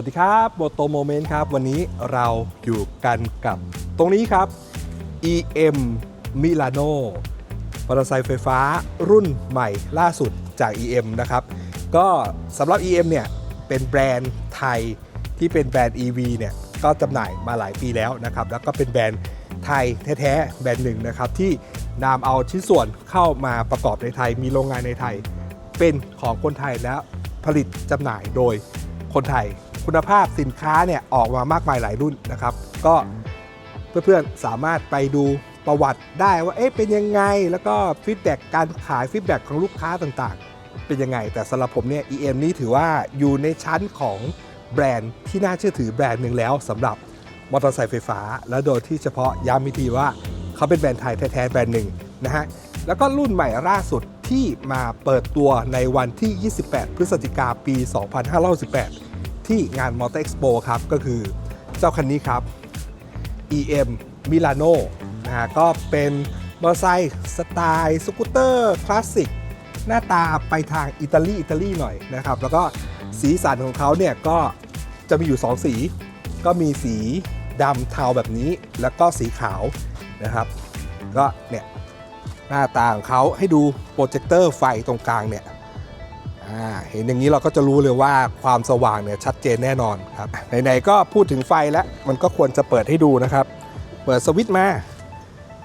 สวัสดีครับโมโตโมเมนต์ครับ วันนี้เราอยู่กันกับตรงนี้ครับ EM Milano มอเตอร์ไซค์ไฟฟ้ารุ่นใหม่ล่าสุดจาก EM นะครับ ก็สำหรับ EM เนี่ย เป็นแบรนด์ไทยที่เป็นแบรนด์ EV เนี่ย ก็จำหน่ายมาหลายปีแล้วนะครับ แล้วก็เป็นแบรนด์ไทยแท้ๆ แบรนด์หนึ่งนะครับ ที่นำเอาชิ้นส่วนเข้ามาประกอบในไทย มีโรงงานในไทย เป็นของคนไทยและผลิตจำหน่ายโดยคนไทย คุณภาพสินค้าเนี่ยออกมามากมายหลายรุ่นนะครับ ก็เพื่อนๆสามารถไปดูประวัติได้ว่าเอ๊ะเป็นยังไง แล้วก็ฟีดแบ็กการขายฟีดแบ็กของลูกค้าต่างๆ เป็นยังไง แต่สำหรับผมเนี่ย EM นี่ถือว่าอยู่ในชั้นของแบรนด์ที่น่าเชื่อถือแบรนด์หนึ่งแล้วสำหรับมอเตอร์ไซค์ไฟฟ้า และโดยที่เฉพาะย้ำอีกทีว่าเขาเป็นแบรนด์ไทยแท้ๆแบรนด์หนึ่งนะฮะแล้วก็รุ่นใหม่ล่าสุดที่มาเปิดตัวในวันที่ 28 พฤศจิกาปี 2518 ที่งาน Motor Expo ครับก็คือเจ้าคันนี้ครับ EM Milano นะฮะก็เป็นมอเตอร์ไซค์สไตล์สกูตเตอร์คลาสสิกหน้าตาไปทางอิตาลีอิตาลีหน่อยนะครับ แล้วก็สีสันของเขาเนี่ยก็จะมีอยู่ 2 สี ก็มีสีดำเทาแบบนี้ แล้วก็สีขาวนะครับ ก็เนี่ยหน้าตาของเขาให้ดูโปรเจคเตอร์ไฟตรงกลางเนี่ย เห็นอย่างนี้เราก็จะรู้เลยว่าความสว่างเนี่ยชัดเจนแน่นอนครับไหนๆก็พูดถึงไฟแล้วมันก็ควรจะเปิดให้ดูนะครับ เปิดสวิตช์มา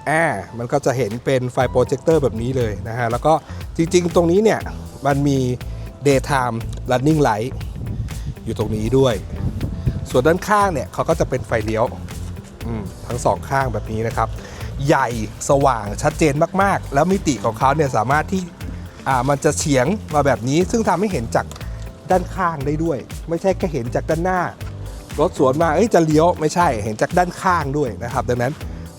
อ่ามันก็จะเห็นเป็นไฟโปรเจคเตอร์แบบนี้เลยนะฮะแล้วก็จริงๆ ตรงนี้เนี่ยมันมี daytime running light อยู่ตรงนี้ด้วย ส่วนด้านข้างเนี่ยเขาก็จะเป็นไฟเลี้ยวทั้งสองข้างแบบนี้นะครับ ใหญ่สว่างชัดเจนมากๆ แล้วมิติของเขาเนี่ยสามารถที่ อ่ามันจะเฉียงมาแบบนี้ ซึ่งทำให้เห็นจากด้านข้างได้ด้วย ไม่ใช่แค่เห็นจากด้านหน้ารถสวนมาเอ้ยจะเลี้ยวไม่ใช่เห็นจากด้านข้างด้วยนะครับ ดังนั้น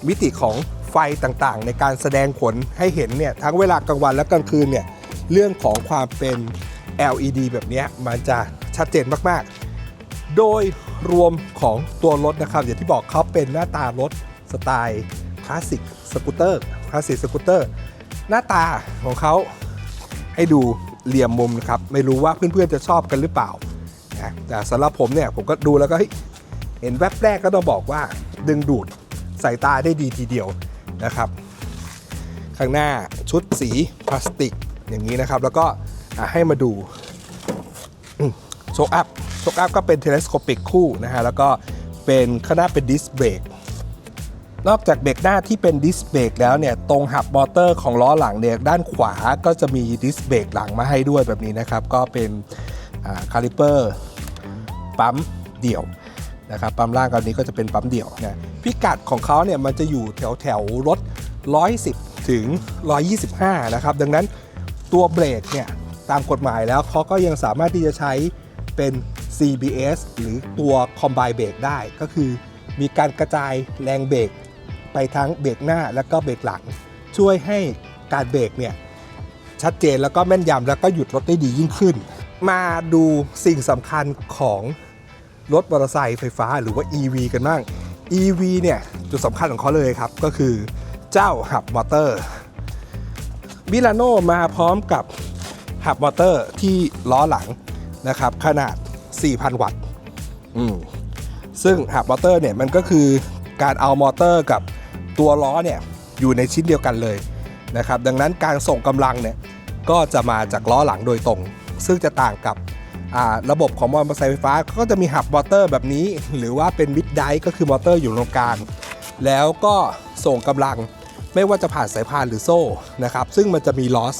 มิติของไฟต่างๆ ในการแสดงผลให้เห็นเนี่ยทั้งเวลากลางวันและกลางคืนเนี่ยเรื่องของความเป็น LED แบบนี้มันจะชัดเจนมากๆ โดยรวมของตัวรถนะครับ อย่างที่บอกเขาเป็นหน้าตารถสไตล์คลาสสิกสกูตเตอร์คลาสสิกสกูตเตอร์หน้าตาของเขา ให้ดูเหลี่ยมมุมนะครับไม่รู้ว่าเพื่อนๆจะชอบกันหรือเปล่านะแต่สำหรับผมเนี่ยผมก็ดูแล้วก็เห็นแวบแรกก็ต้องบอกว่าดึงดูดสายตาได้ดีทีเดียวนะครับ ข้างหน้าชุดสีพลาสติกอย่างนี้นะครับ แล้วก็ให้มาดูโชคอัพโชคอัพก็เป็นเทเลสโคปิกคู่นะฮะแล้วก็เป็นข้างหน้าเป็นดิสเบรก นอกจากเบรกหน้าที่เป็นดิสเบรกแล้วเนี่ยตรงหับมอเตอร์ของล้อหลังเนี่ยด้านขวาก็จะมีดิสเบรกหลังมาให้ด้วยแบบนี้นะครับ ก็เป็นคาลิเปอร์ปั๊มเดี่ยวนะครับปั๊มล่างกันนี้ก็จะเป็นปั๊มเดี่ยวนะพิกัดของเขาเนี่ยมันจะอยู่แถวแถวรถ 110 ถึง 125 นะครับ ดังนั้นตัวเบรกเนี่ยตามกฎหมายแล้วเขาก็ยังสามารถที่จะใช้เป็น CBS หรือตัว Combine Brake ได้ ก็คือมีการกระจายแรงเบรก ไปทั้งเบรกหน้าและก็เบรกหลัง ช่วยให้การเบรกเนี่ยชัดเจนแล้วก็แม่นยำแล้วก็หยุดรถได้ดียิ่งขึ้น มาดูสิ่งสำคัญของรถมอเตอร์ไซค์ไฟฟ้าหรือว่า EV กันบ้าง EV เนี่ยจุดสำคัญของเขาเลยครับ ก็คือเจ้าหับมอเตอร์มิลานโนมาพร้อมกับหับมอเตอร์ที่ล้อหลังนะครับ ขนาด 4,000 วัตต์ซึ่งหับมอเตอร์เนี่ยมันก็คือการเอามอเตอร์กับ ตัวล้อเนี่ยอยู่ในชิ้นเดียวกันเลยนะครับดังนั้นการส่งกำลังเนี่ยก็จะมาจากล้อหลังโดยตรง ซึ่งจะต่างกับระบบของมอเตอร์ไซค์ไฟฟ้าก็จะมีหับมอเตอร์แบบนี้ หรือว่าเป็นมิดไดก็คือมอเตอร์อยู่ตรงกลางแล้วก็ส่งกำลังไม่ว่าจะผ่านสายพานหรือโซ่นะครับซึ่งมันจะมีลอส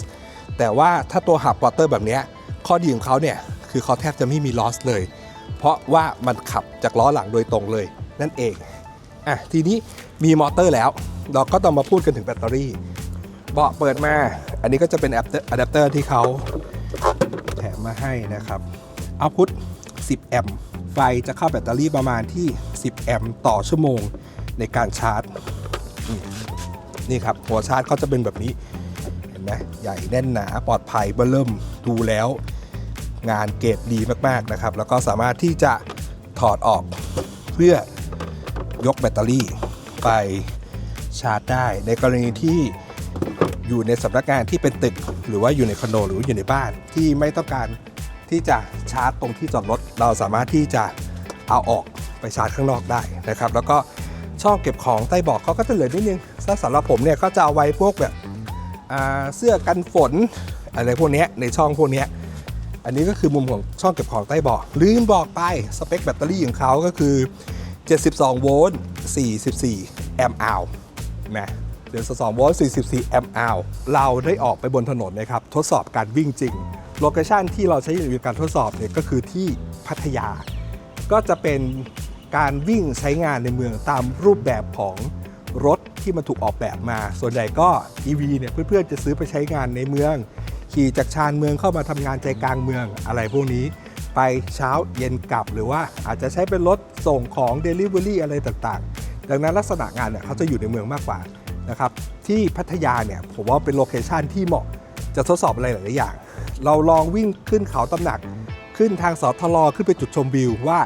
แต่ว่าถ้าตัวหับมอเตอร์แบบนี้ข้อดีของเขาเนี่ยคือเขาแทบจะไม่มีลอสเลย เพราะว่ามันขับจากล้อหลังโดยตรงเลยนั่นเองอะทีนี้ มีมอเตอร์แล้ว เราก็ต้องมาพูดกันถึงแบตเตอรี่ เบาะเปิดมา อันนี้ก็จะเป็นอะแดปเตอร์ที่เขาแถมมาให้นะครับเอาพุท 10 แอมป์ไฟจะเข้าแบตเตอรี่ประมาณที่ 10 แอมป์ต่อชั่วโมงในการชาร์จ นี่ครับ หัวชาร์จเขาจะเป็นแบบนี้ เห็นไหมใหญ่แน่นหนาปลอดภัยเบอร์เริ่มดูแล้ว งานเกรดดีมาก ๆ นะครับ แล้วก็สามารถที่จะถอดออกเพื่อยกแบตเตอรี่ ไปชาร์จได้ ในกรณีที่อยู่ในสำนักงานที่เป็นตึก หรือว่าอยู่ในคอนโดหรืออยู่ในบ้านที่ไม่ต้องการที่จะชาร์จตรงที่จอดรถ เราสามารถที่จะเอาออกไปชาร์จข้างนอกได้นะครับ แล้วก็ช่องเก็บของใต้เบาะเขาก็จะเหลือนิดนึงถ้าสำหรับผมเนี่ยก็จะเอาไว้พวกแบบเสื้อกันฝนอะไรพวกนี้ในช่องพวกนี้อันนี้ก็คือมุมของช่องเก็บของใต้เบาะลืมบอกไปสเปคแบตเตอรี่ของเขาก็คือ 72 โวลต์ 44 แอมป์อาวนะเดี๋ยว2โวลต์ 44 แอมป์อาวเราได้ออกไปบนถนนนะครับ ทดสอบการวิ่งจริง โลเคชันที่เราใช้ในการทดสอบเนี่ยก็คือที่พัทยา ก็จะเป็นการวิ่งใช้งานในเมืองตามรูปแบบของรถที่มันถูกออกแบบมา ส่วนใหญ่ก็ EV เนี่ยเพื่อนๆจะซื้อไปใช้งานในเมือง ขี่จากชานเมืองเข้ามาทำงานใจกลางเมืองอะไรพวกนี้ ไปเช้าเย็นกลับ หรือว่าอาจจะใช้เป็นรถส่งของ Delivery อะไรต่างๆ ดังนั้นลักษณะงานเนี่ยเขาจะอยู่ในเมืองมากกว่านะครับที่พัทยาเนี่ยผมว่าเป็นโลเคชันที่เหมาะจะทดสอบอะไรหลายๆอย่าง เราลองวิ่งขึ้นเขาตำหนัก ขึ้นทางสทลขึ้นไปจุดชมวิวว่า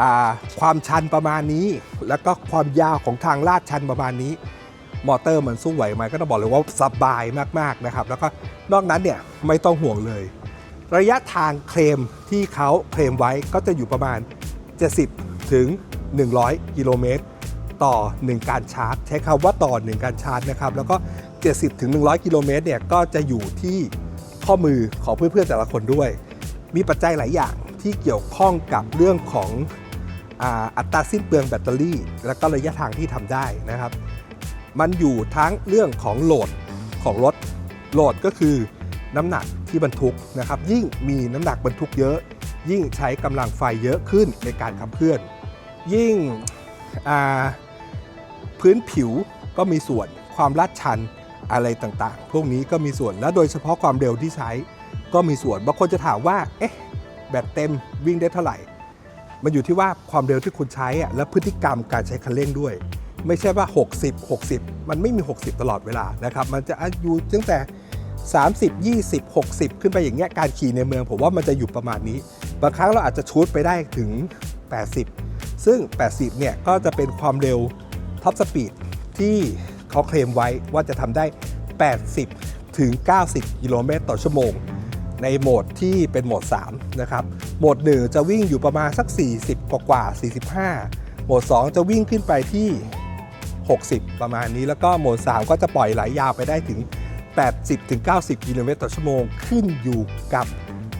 อ่าความชันประมาณนี้ แล้วก็ความยาวของทางลาดชันประมาณนี้ มอเตอร์มันสู้ไหวไหมก็ต้องบอกเลยว่าสบายมากๆนะครับ แล้วก็นอกนั้นเนี่ยไม่ต้องห่วงเลย ระยะทางเคลมที่เขาเคลมไว้ก็จะอยู่ประมาณ 70 ถึง 100 กิโลเมตร ต่อ 1 การชาร์จ ใช้คำว่าต่อ 1 การชาร์จนะครับ แล้วก็ 70 ถึง 100 กิโลเมตรเนี่ยก็จะอยู่ที่ข้อมือของเพื่อนๆแต่ละคนด้วย มีปัจจัยหลายอย่างที่เกี่ยวข้องกับเรื่องของอัตราสิ้นเปลืองแบตเตอรี่ และก็ระยะทางที่ทำได้นะครับ มันอยู่ทั้งเรื่องของโหลดของรถโหลดก็คือ น้ำหนักที่บรรทุกนะครับ ยิ่งมีน้ำหนักบรรทุกเยอะ ยิ่งใช้กำลังไฟเยอะขึ้นในการขับเคลื่อน ยิ่งพื้นผิวก็มีส่วนความลาดชันอะไรต่างๆ พวกนี้ก็มีส่วนและโดยเฉพาะความเร็วที่ใช้ก็มีส่วนบางคนจะถามว่าเอ๊ะแบตเต็มวิ่งได้เท่าไหร่ มันอยู่ที่ว่าความเร็วที่คุณใช้อะและพฤติกรรมการใช้คันเร่งด้วย ไม่ใช่ว่า 60 60 มันไม่มี 60 ตลอดเวลานะครับ มันจะอยู่ตั้งแต่ 30 20 60 ขึ้นไปอย่างเงี้ยการขี่ในเมืองผมว่ามันจะอยู่ประมาณนี้ บางครั้งเราอาจจะชูดไปได้ถึง 80 ซึ่ง 80 เนี่ยก็จะเป็นความเร็วท็อปสปีดที่เขาเคลมไว้ว่าจะทำได้ 80 ถึง 90 กิโลเมตรต่อชั่วโมง ในโหมดที่เป็นโหมด 3 นะครับ โหมด 1 จะวิ่งอยู่ประมาณสัก 40 กว่ากว่าๆ45 โหมด 2 จะวิ่งขึ้นไปที่ 60 ประมาณนี้แล้วก็โหมด 3 ก็จะปล่อยไหลยาวไปได้ถึง 80-90 กิโลเมตรต่อชั่วโมงขึ้นอยู่กับ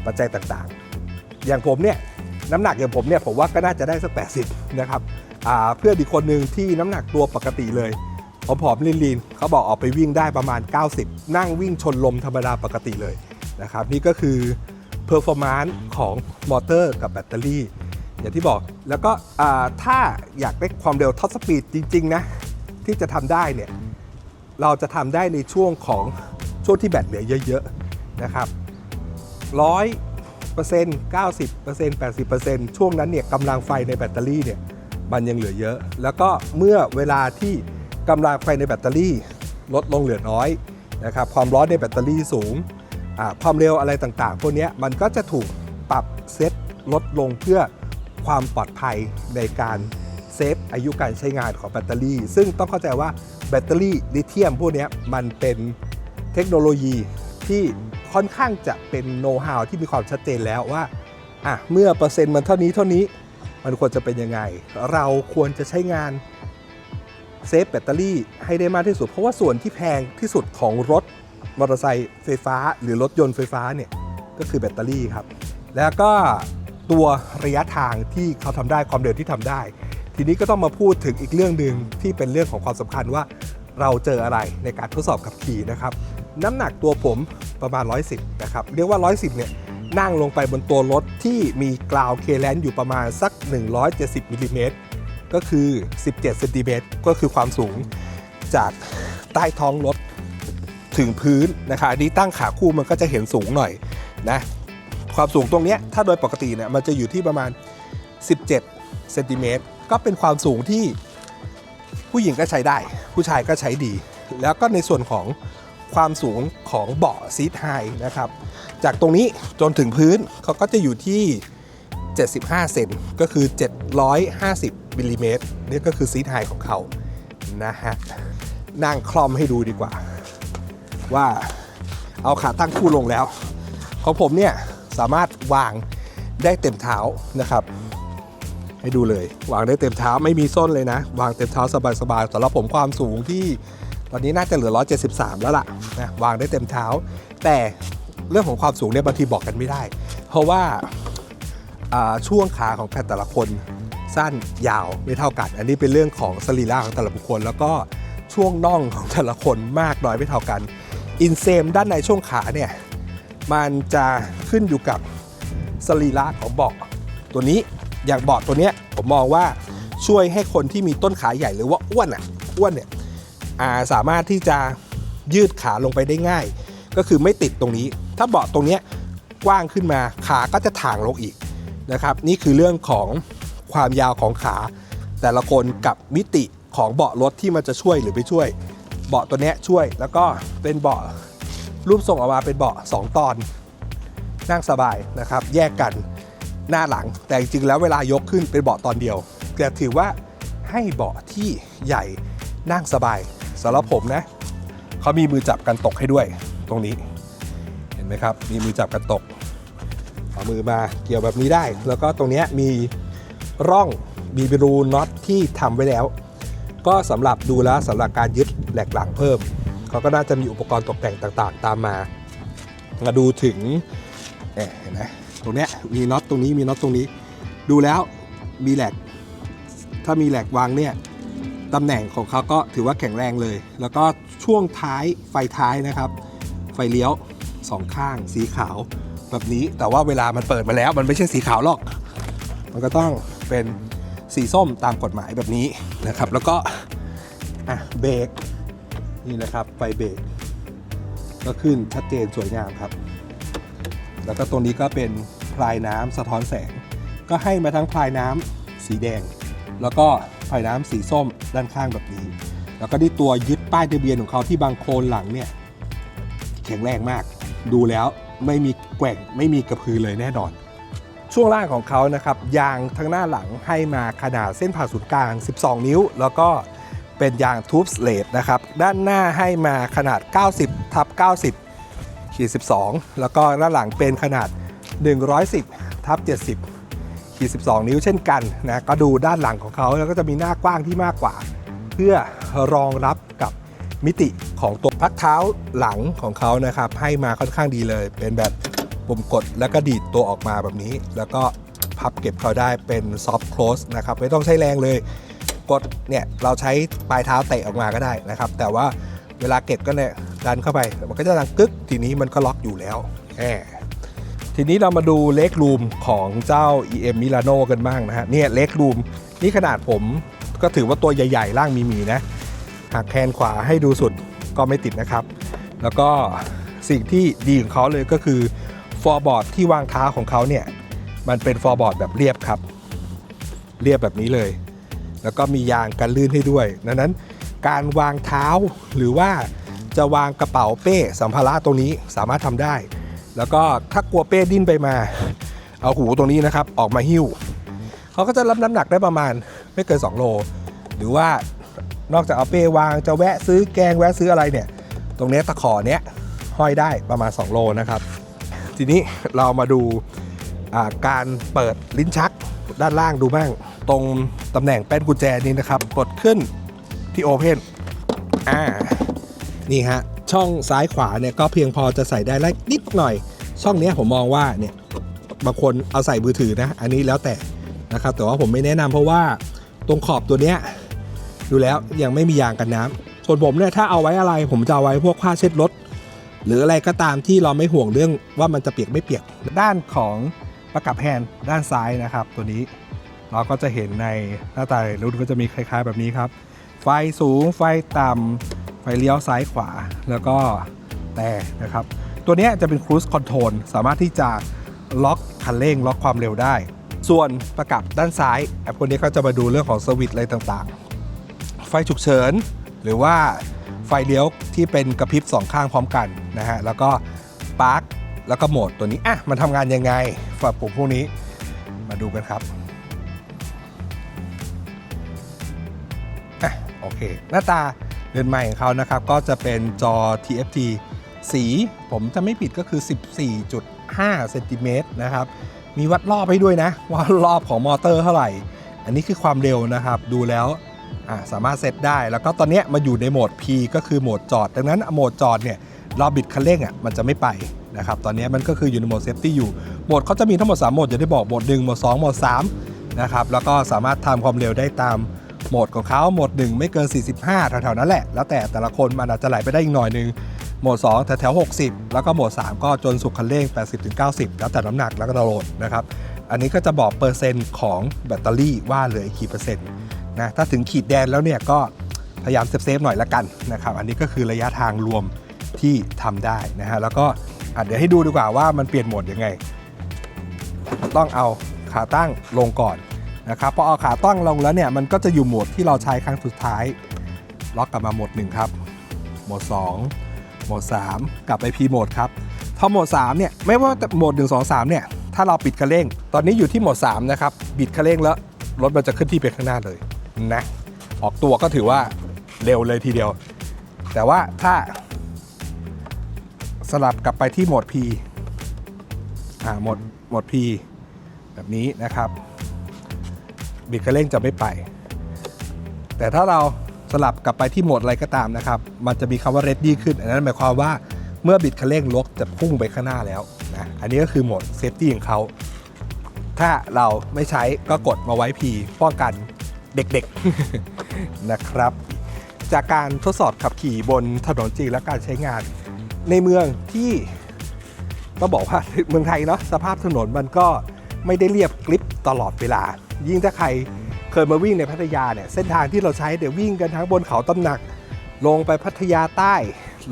ปัจจัยต่างๆ อย่างผมเนี่ยน้ำหนักอย่างผมเนี่ยผมว่าก็น่าจะได้สัก 80 นะครับเพื่อนอีกคนหนึ่งที่น้ำหนักตัวปกติเลยผอมๆลีนๆเขาบอกออกไปวิ่งได้ประมาณ 90 นั่งวิ่งชนลมธรรมดาปกติเลยนะครับนี่ก็คือ performance ของมอเตอร์กับแบตเตอรี่อย่างที่บอกแล้วก็ถ้าอยากได้ความเร็วท็อปสปีดจริง ๆ นะ ที่จะทำได้เนี่ย เราจะทำได้ในช่วงของช่วงที่แบตเหลือเยอะๆนะครับร้อยเปอร์เซ็นต์เก้าสิบเปอร์เซ็นต์แปดสิบเปอร์เซ็นต์ช่วงนั้นเนี่ยกำลังไฟในแบตเตอรี่เนี่ยมันยังเหลือเยอะ แล้วก็เมื่อเวลาที่กำลังไฟในแบตเตอรี่ลดลงเหลือน้อยนะครับความร้อนในแบตเตอรี่สูงความเร็วอะไรต่างๆ พวกนี้มันก็จะถูกปรับเซตลดลงเพื่อความปลอดภัยในการเซฟอายุการใช้งานของแบตเตอรี่ ซึ่งต้องเข้าใจว่า แบตเตอรี่ลิเธียมพวกนี้มันเป็นเทคโนโลยีที่ค่อนข้างจะเป็นโน้ตฮาวที่มีความชัดเจนแล้วว่าอะเมื่อเปอร์เซ็นต์มันเท่านี้เท่านี้มันควรจะเป็นยังไง เราควรจะใช้งานเซฟแบตเตอรี่ให้ได้มากที่สุด เพราะว่าส่วนที่แพงที่สุดของรถมอเตอร์ไซค์ไฟฟ้า หรือรถยนต์ไฟฟ้าเนี่ยก็คือแบตเตอรี่ครับ แล้วก็ตัวระยะทางที่เขาทำได้ความเร็วที่ทำได้ ทีนี้ก็ต้องมาพูดถึงอีกเรื่องหนึ่งที่เป็นเรื่องของความสำคัญว่าเราเจออะไรในการทดสอบขับขี่นะครับน้ำหนักตัวผมประมาณ 110 นะครับ เรียกว่า 110 เนี่ยนั่งลงไปบนตัวรถที่มีกราวเคแลนอยู่ประมาณสัก 170มิลลิเมตรก็คือ 17เซนติเมตรก็คือความสูงจากใต้ท้องรถถึงพื้นนะครับอันนี้ตั้งขาคู่มันก็จะเห็นสูงหน่อยนะความสูงตรงนี้ถ้าโดยปกติเนี่ยมันจะอยู่ที่ประมาณ 17เซนติเมตร ก็เป็นความสูงที่ผู้หญิงก็ใช้ได้ ผู้ชายก็ใช้ดี แล้วก็ในส่วนของความสูงของเบาะซีทไฮนะครับ จากตรงนี้จนถึงพื้นเขาก็จะอยู่ที่ 75 เซนก็คือ 750มิลลิเมตรนี่ก็คือซีทไฮของเขานะฮะนั่งคลอมให้ดูดีกว่า ว่าเอาขาตั้งคู่ลงแล้ว ของผมเนี่ยสามารถวางได้เต็มเท้านะครับ ให้ดูเลย วางได้เต็มเท้าไม่มีส้นเลยนะ วางเต็มเท้าสบายๆสำหรับผมความสูงที่ตอนนี้น่าจะเหลือ 173 แล้วล่ะนะวางได้เต็มเท้า แต่เรื่องของความสูงเนี่ยบางทีบอกกันไม่ได้ เพราะว่าช่วงขาของแต่ละคนสั้นยาวไม่เท่ากัน อันนี้เป็นเรื่องของสรีระของแต่ละบุคคล แล้วก็ช่วงน่องของแต่ละคนมากน้อยไม่เท่ากัน อินเซมด้านในช่วงขาเนี่ยมันจะขึ้นอยู่กับสรีระของเบาะตัวนี้ อย่างเบาะตัวเนี้ยผมมองว่าช่วยให้คนที่มีต้นขาใหญ่หรือว่าอ้วนอะอ้วนเนี่ยาสามารถที่จะยืดขาลงไปได้ง่าย ก็คือไม่ติดตรงนี้ ถ้าเบาะตรงเนี้ยกว้างขึ้นมาขาก็จะถ่างลงอีกนะครับ นี่คือเรื่องของความยาวของขา แต่ละคนกับมิติของเบาะรถที่มันจะช่วยหรือไม่ช่วย เบาะตัวเนี้ยช่วยแล้วก็เป็นเบาะรูปทรงออกมาเป็นเบาะ2 ตอน นั่งสบายนะครับ แยกกัน หน้าหลัง แต่จริงๆแล้วเวลายกขึ้นเป็นเบาะตอนเดียว แต่ถือว่าให้เบาะที่ใหญ่นั่งสบายสำหรับผมนะเขามีมือจับกันตกให้ด้วยตรงนี้ เห็นไหมครับ มีมือจับกันตก เอามือมาเกี่ยวแบบนี้ได้ แล้วก็ตรงนี้มีร่องมีรูน็อตที่ทำไว้แล้ว ก็สำหรับดูแลวสำหรับการยึดแหลกหลังเพิ่มเขาก็น่าจะมีอุปกรณ์ตกแต่งต่างๆ ตามมา มาดูถึงเอ๊ะเห็นไหม ตรงเนี้ยมีน็อตตรงนี้มีน็อตตรงนี้ ดูแล้วมีแหลกถ้ามีแหลกวางเนี่ยตำแหน่งของเขาก็ถือว่าแข็งแรงเลย แล้วก็ช่วงท้ายไฟท้ายนะครับ ไฟเลี้ยวสองข้างสีขาวแบบนี้แต่ว่าเวลามันเปิดมาแล้ว มันไม่ใช่สีขาวหรอก มันก็ต้องเป็นสีส้มตามกฎหมายแบบนี้นะครับ แล้วก็อะเบรกนี่นะครับไฟเบรกก็ขึ้นชัดเจนสวยงามครับ แล้วก็ตรงนี้ก็เป็นพลายน้ำสะท้อนแสง ก็ให้มาทั้งพลายน้ำสีแดง แล้วก็พลายน้ำสีส้มด้านข้างแบบนี้ แล้วก็ที่ตัวยึดป้ายทะเบียนของเขาที่บางโคลนหลังเนี่ยแข็งแรงมาก ดูแล้วไม่มีแกว่งไม่มีกระพือเลยแน่นอน ช่วงล่างของเขานะครับยางทั้งหน้าหลังให้มาขนาดเส้นผ่าศูนย์กลาง 12 นิ้ว แล้วก็เป็นยางทูบสเลดนะครับด้านหน้าให้มาขนาด 90ทับ90 ขีด12 แล้วก็ด้านหลังเป็นขนาด 110ทับ70ขีด12 นิ้วเช่นกันนะก็ดูด้านหลังของเขาแล้วก็จะมีหน้ากว้างที่มากกว่า เพื่อรองรับกับมิติของตัวพักเท้าหลังของเขานะครับ ให้มาค่อนข้างดีเลย เป็นแบบปุ่มกดแล้วก็ดีดตัวออกมาแบบนี้ แล้วก็พับเก็บเขาได้เป็นซอฟ t ์ l ค s e นะครับไม่ต้องใช้แรงเลย กดเนี่ยเราใช้ปลายเท้าเตะออกมาก็ได้นะครับ แต่ว่า เวลาเก็บก็เนี่ยดันเข้าไปมันก็จะดังกึกทีนี้มันก็ล็อกอยู่แล้วแหมทีนี้เรามาดูเล็กรูมของเจ้า EM Milano กันบ้างนะฮะเนี่ยเล็กรูมนี่ขนาดผมก็ถือว่าตัวใหญ่ ๆ ร่างมีมีนะหากแคนขวาให้ดูสุดก็ไม่ติดนะครับ แล้วก็สิ่งที่ดีของเขาเลยก็คือฟอร์บอร์ดที่วางเท้าของเขาเนี่ยมันเป็นฟอร์บอร์ดแบบเรียบครับ เรียบแบบนี้เลย แล้วก็มียางกันลื่นให้ด้วยดังนั้น การวางเท้าหรือว่าจะวางกระเป๋าเป้สัมภาระตรงนี้สามารถทำได้ แล้วก็ถ้ากลัวเป้ดิ้นไปมา เอาหูตรงนี้นะครับ ออกมาหิ้วเขาก็จะรับน้ำหนักได้ประมาณไม่เกิน2โลหรือว่านอกจากเอาเป้วางจะแวะซื้อแกงแวะซื้ออะไรเนี่ย ตรงนี้ตะขอเนี้ยห้อยได้ประมาณ 2 โลนะครับ ทีนี้เรามาดูาการเปิดลิ้นชักด้านล่างดูบ้าง ตรงตำแหน่งแป้นกุญแจนี้นะครับ กดขึ้น ที่โอเพนอ่า นี่ฮะ ช่องซ้ายขวาเนี่ยก็เพียงพอจะใส่ได้แล้วนิดหน่อย ช่องนี้ผมมองว่าเนี่ยบางคนเอาใส่มือถือนะ อันนี้แล้วแต่นะครับ แต่ว่าผมไม่แนะนำเพราะว่าตรงขอบตัวเนี้ยดูแล้วยังไม่มียางกันน้ำส่วนผมเนี่ยถ้าเอาไว้อะไร ผมจะเอาไว้พวกผ้าเช็ดรถหรืออะไรก็ตามที่เราไม่ห่วงเรื่องว่ามันจะเปียกไม่เปียกด้านของประกับแฮนด์ด้านซ้ายนะครับ ตัวนี้เราก็จะเห็นในหน้าตารุ่นก็จะมีคล้าย ๆ แบบนี้ครับ ไฟสูงไฟต่ำไฟเลี้ยวซ้ายขวาแล้วก็แต่นะครับ ตัวนี้จะเป็น cruise control สามารถที่จะล็อกคันเร่งล็อกความเร็วได้ ส่วนประกับด้านซ้ายแอปพวกนี้ก็จะมาดูเรื่องของสวิตช์อะไรต่างๆ ไฟฉุกเฉิน หรือว่าไฟเลี้ยวที่เป็นกระพริบสองข้างพร้อมกันนะฮะแล้วก็ปาร์คแล้วก็โหมดตัวนี้อะมันทำงานยังไงฝากปุ่มพวกนี้มาดูกันครับ โอเค หน้าตาเรือนใหม่ของเขานะครับ ก็จะเป็นจอ TFT สีผมจะไม่ผิดก็คือ 14.5เซนติเมตรนะครับ มีวัดรอบให้ด้วยนะ ว่ารอบของมอเตอร์เท่าไหร่ อันนี้คือความเร็วนะครับ ดูแล้วสามารถเซตได้ แล้วก็ตอนนี้มาอยู่ในโหมด P ก็คือโหมดจอด ดังนั้นโหมดจอดเนี่ยเราบิดคันเร่งอะมันจะไม่ไปนะครับ ตอนนี้มันก็คืออยู่ในโหมดเซฟตี้อยู่ โหมดเขาจะมีทั้งหมด 3 โหมดอย่างที่บอก โหมด1โหมด2โหมด3นะครับ แล้วก็สามารถทำความเร็วได้ตาม โหมดของเขาโหมด 1 ไม่เกิน 45 แถวๆนั้นแหละ แล้วแต่แต่ละคนมันอาจจะไหลไปได้อีกหน่อยนึงโหมด 2 แถวๆ60 แล้วก็โหมด 3 ก็จนสุดคันเร่ง 80-90 แล้วแต่น้ำหนักแล้วก็โหลดนะครับอันนี้ก็จะบอกเปอร์เซ็นต์ของแบตเตอรี่ว่าเหลืออีกกี่เปอร์เซ็นต์นะถ้าถึงขีดแดนแล้วเนี่ยก็พยายามเซฟๆหน่อยละกันนะครับอันนี้ก็คือระยะทางรวมที่ทำได้นะฮะแล้วก็เดี๋ยวให้ดูดีกว่าว่ามันเปลี่ยนโหมดยังไง ต้องเอาขาตั้งลงก่อน นะครับพอเอาขาตั้งลงแล้วเนี่ยมันก็จะอยู่โหมดที่เราใช้ครั้งสุดท้าย ล็อกกลับมาโหมดหนึ่งครับโหมด 2 โหมด 3 กลับไป P โหมดครับถ้าโหมด3เนี่ยไม่ว่าแต่โหมด 1 2 3เนี่ยถ้าเราปิดคันเร่ง ตอนนี้อยู่ที่โหมด3นะครับบิดคันเร่งแล้วรถมันจะขึ้นที่ไปข้างหน้าเลยนะออกตัวก็ถือว่าเร็วเลยทีเดียว แต่ว่าถ้า สลับกลับไปที่โหมด P อ่าโหมดโหมด P แบบนี้นะครับ บิดคันเร่งจะไม่ไป แต่ถ้าเราสลับกลับไปที่โหมดอะไรก็ตามนะครับ มันจะมีคำว่า ready ขึ้น อันนั้นหมายความว่าเมื่อบิดคันเร่งรถจะพุ่งไปข้างหน้าแล้วนะอันนี้ก็คือโหมด safety ของเขา ถ้าเราไม่ใช้ก็กดมาไว้ P ป้องกันเด็กๆนะครับ จากการทดสอบขับขี่บนถนนจริงและการใช้งาน ในเมืองที่ต้องบอกว่าเมืองไทยเนาะสภาพถนนมันก็ไม่ได้เรียบกริบตลอดเวลา ยิ่งถ้าใครเคยมาวิ่งในพัทยาเนี่ยเส้นทางที่เราใช้เดี๋ยววิ่งกันทั้งบนเขาตำหนัก ลงไปพัทยาใต้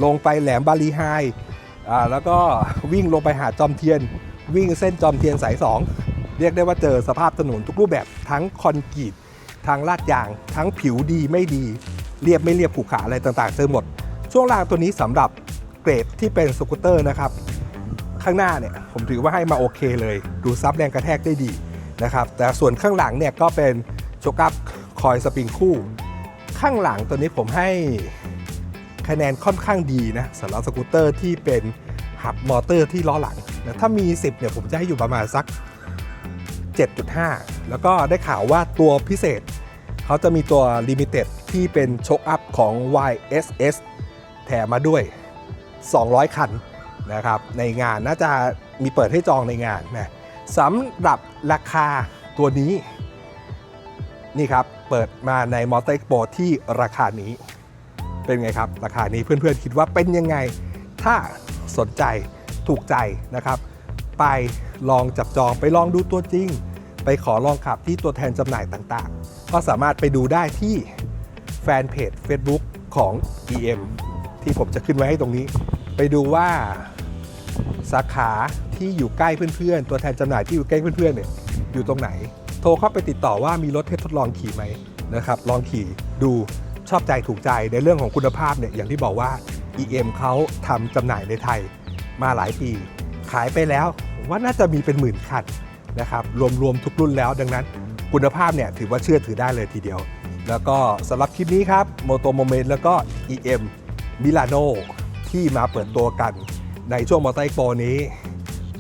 ลงไปแหลมบาลีไฮอ่าแล้วก็วิ่งลงไปหาจอมเทียน วิ่งเส้นจอมเทียนสายสองเรียกได้ว่าเจอสภาพถนนทุกรูปแบบทั้งคอนกรีตทางลาดยาง ทั้งผิวดีไม่ดี เรียบไม่เรียบผูกขาอะไรต่างๆเจอหมด ช่วงล่างตัวนี้สำหรับเกรดที่เป็นสกูตเตอร์นะครับ ข้างหน้าเนี่ยผมถือว่าให้มาโอเคเลย ดูซับแรงกระแทกได้ดี นะครับแต่ส่วนข้างหลังเนี่ยก็เป็นโชกัพคอยสปริงคู่ ข้างหลังตัวนี้ผมให้คะแนนค่อนข้างดีนะสำหรับสกูตเตอร์ที่เป็นหับมอเตอร์ที่ล้อหลังนะถ้ามี 10เนี่ยผมจะให้อยู่ประมาณสัก 7.5 แล้วก็ได้ข่าวว่าตัวพิเศษ เขาจะมีตัว Limited ที่เป็นโชคอัพของ YSS แถมมาด้วย 200 คันนะครับในงานน่าจะมีเปิดให้จองในงานนะ สำหรับราคาตัวนี้ นี่ครับ เปิดมาใน m o t o r Expo ที่ราคานี้เป็นไงครับ ราคานี้เพื่อนๆคิดว่าเป็นยังไง ถ้าสนใจถูกใจนะครับ ไปลองจับจองไปลองดูตัวจริง ไปขอลองขับที่ตัวแทนจำหน่ายต่างๆ ก็สามารถไปดูได้ที่แฟนเพจ Facebook ของ EM ที่ผมจะขึ้นไว้ให้ตรงนี้ ไปดูว่า สาขาที่อยู่ใกล้เพื่อนๆ ตัวแทนจำหน่ายที่อยู่ใกล้เพื่อนๆเนี่ยอยู่ตรงไหน โทรเข้าไปติดต่อว่ามีรถให้ทดลองขี่ไหมนะครับลองขี่ดูชอบใจถูกใจในเรื่องของคุณภาพเนี่ยอย่างที่บอกว่า EM เขาทำจำหน่ายในไทยมาหลายปี ขายไปแล้วว่าน่าจะมีเป็นหมื่นคันนะครับรวมๆทุกรุ่นแล้วดังนั้น คุณภาพเนี่ยถือว่าเชื่อถือได้เลยทีเดียว แล้วก็สำหรับคลิปนี้ครับ m o t o m o m e n t แล้วก็ EM Milano ที่มาเปิดตัวกัน ในช่วงมอเตอร์ Expo นี้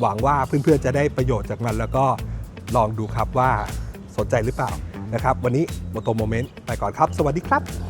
หวังว่าเพื่อนๆจะได้ประโยชน์จากมัน แล้วก็ลองดูครับว่าสนใจหรือเปล่านะครับ วันนี้โมโตโมเมนต์ไปก่อนครับ สวัสดีครับ